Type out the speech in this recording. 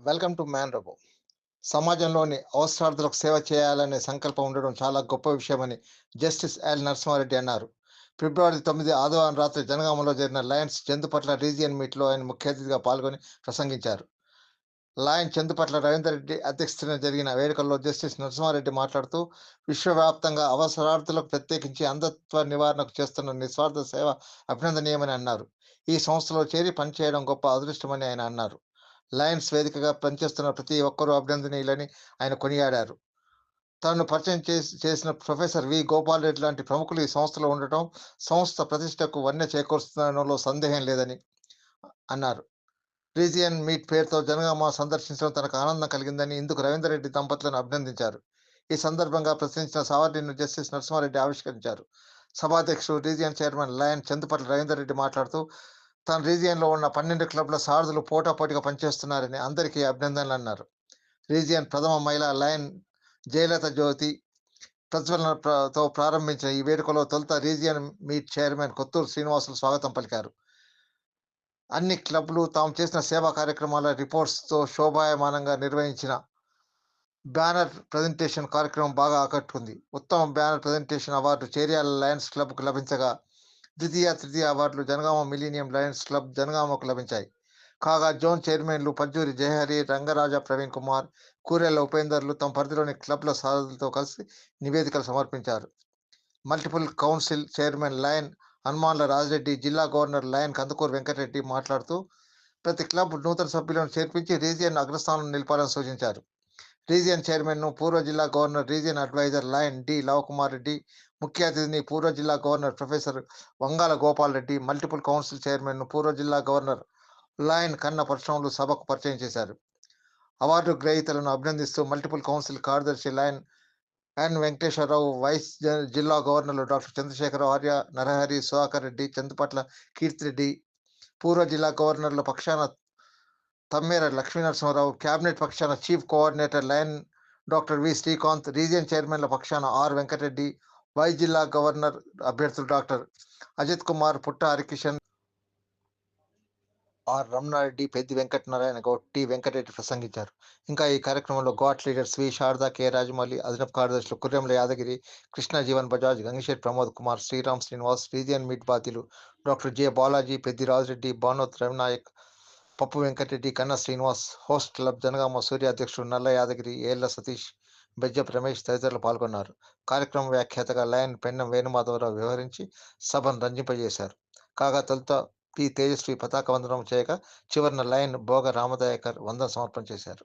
Welcome to man రబో. సమాజంలోని అవసరార్థులకు సేవ చేయాలనే సంకల్పం ఉండడం చాలా గొప్ప విషయమని జస్టిస్ ఎల్. నరసింహారెడ్డి అన్నారు. ఫిబ్రవరి తొమ్మిది ఆదివారం రాత్రి జనగామలో జరిగిన లయన్స్ చందుపట్ల రీజియన్ మీట్లో ఆయన ముఖ్య అతిథిగా పాల్గొని ప్రసంగించారు. లాయన్ చందుపట్ల రవీందర్ రెడ్డి అధ్యక్షతన జరిగిన వేడుకల్లో జస్టిస్ నరసింహారెడ్డి మాట్లాడుతూ విశ్వవ్యాప్తంగా అవసరార్థులకు ప్రత్యేకించి అంధత్వ నివారణకు చేస్తున్న నిస్వార్థ సేవ అభినందనీయమని అన్నారు. ఈ సంస్థలో చేరి పనిచేయడం గొప్ప అదృష్టమని ఆయన అన్నారు. లయన్స్ వేదికగా పనిచేస్తున్న ప్రతి ఒక్కరూ అభినందనీయులని ఆయన కొనియాడారు. తనను పరిచయం చేసి చేసిన ప్రొఫెసర్ వి. గోపాల్ రెడ్డి లాంటి ప్రముఖులు ఈ సంస్థలో ఉండటం సంస్థ ప్రతిష్టకు వన్నె చేకూరుస్తుందనలో సందేహం లేదని అన్నారు. రీజియన్ మీట్ పేరుతో జనగామ సందర్శించడం తనకు ఆనందం కలిగిందని ఇందుకు రవీందర్రెడ్డి దంపతులను అభినందించారు. ఈ సందర్భంగా ప్రశ్నించిన సావర్డిను జస్టిస్ నరసింహారెడ్డి ఆవిష్కరించారు. సభాధ్యక్షుడు region chairman lion Chandupatla Ravinder Reddy మాట్లాడుతూ తన రీజియన్లో ఉన్న పన్నెండు క్లబ్ల సారథులు పోటాపోటీగా పనిచేస్తున్నారని అందరికీ అభినందనలు అన్నారు. రీజియన్ ప్రథమ మహిళా లయన్ జయలత జ్యోతి ప్రజ్వలనతో ప్రారంభించిన ఈ వేడుకలో తొలుత region meet chairman Kothuru Srinivasulu స్వాగతం పలికారు. అన్ని క్లబ్లు తాము చేసిన సేవా కార్యక్రమాల రిపోర్ట్స్తో శోభాయమానంగా నిర్వహించిన బ్యానర్ ప్రజెంటేషన్ కార్యక్రమం బాగా ఆకట్టుకుంది. ఉత్తమ banner presentation award Cheriyal Lions క్లబ్కు లభించగా ద్వితీయ తృతీయ అవార్డులు జనగామ మిలీనియం లయన్స్ క్లబ్ జనగామకు లభించాయి. కాగా జోన్ చైర్మన్లు పజ్జూరి జయహరి రంగరాజ ప్రవీణ్ కుమార్ కూరెళ్ళ ఉపేందర్లు తమ పరిధిలోని క్లబ్ల సారథులతో కలిసి నివేదికలు సమర్పించారు. మల్టిపుల్ కౌన్సిల్ చైర్మన్ లయన్ హనుమాన్ల రాజరెడ్డి జిల్లా గవర్నర్ లయన్ కందుకూరు వెంకటరెడ్డి మాట్లాడుతూ ప్రతి క్లబ్ నూతన సభ్యులను చేర్పించి రీజియన్ అగ్రస్థానం నిలపాలని సూచించారు. రీజియన్ చైర్మన్ పూర్వ జిల్లా governor region adviser lion D Lavakumar Reddy ముఖ్య అతిథిని పూర్వ జిల్లా governor professor Vangala Gopal Reddy multiple council చైర్మన్ను పూర్వ జిల్లా గవర్నర్ లయన్ కన్న పరిశ్రమలు సభకు పరిచయం చేశారు. అవార్డు గ్రహీతలను అభినందిస్తూ మల్టిపుల్ కౌన్సిల్ కార్యదర్శి లయన్ ఎన్ వెంకటేశ్వరరావు వైస్ జిల్లా గవర్నర్లు డాక్టర్ చంద్రశేఖర ఆర్య నరహరి సుధాకర్ రెడ్డి చందుపట్ల కీర్తిరెడ్డి పూర్వ జిల్లా గవర్నర్ల పక్షాన తమ్మేర లక్ష్మీనరసింహారావు కేబినెట్ పక్షాన chief coordinator lion doctor V Srikanth region చైర్మన్ల పక్షాన ఆర్ వెంకటరెడ్డి వై జిల్లా గవర్నర్ అభ్యర్థులు doctor Ajith Kumar Putta Harikishan R Ramanareddy Peddi Venkatanarayana Goud T Venkatreddy ప్రసంగించారు. ఇంకా ఈ కార్యక్రమంలో GAT leaders V Sharada K Rajamouli అదనపు కార్యదర్శులు కుర్రెంల యాదగిరి కృష్ణ జీవన్ బజాజ్ గంగిశెట్టి ప్రమోద్ కుమార్ శ్రీరామ్ శ్రీనివాస్ రీజియన్ మీట్ బాధ్యులు doctor J Balaji Peddi Rajareddy Bhanoth Ravinayak Pappu Venkatreddy Kanna Srinivas host club Janagama Surya అధ్యక్షుడు నల్ల యాదగిరి ఏళ్ళ సతీష్ బెజ్జప్ రమేష్ తదితరులు పాల్గొన్నారు. కార్యక్రమం వ్యాఖ్యాతగా లయన్ పెన్నం వేణుమాధవరావు వ్యవహరించి సభను రంజింపజేశారు. కాగా తొలుత పి తేజస్వి పతాక వందనం చేయగా చివరిన లయన్ భోగ రామదయాకర్ వందన సమర్పణ చేశారు.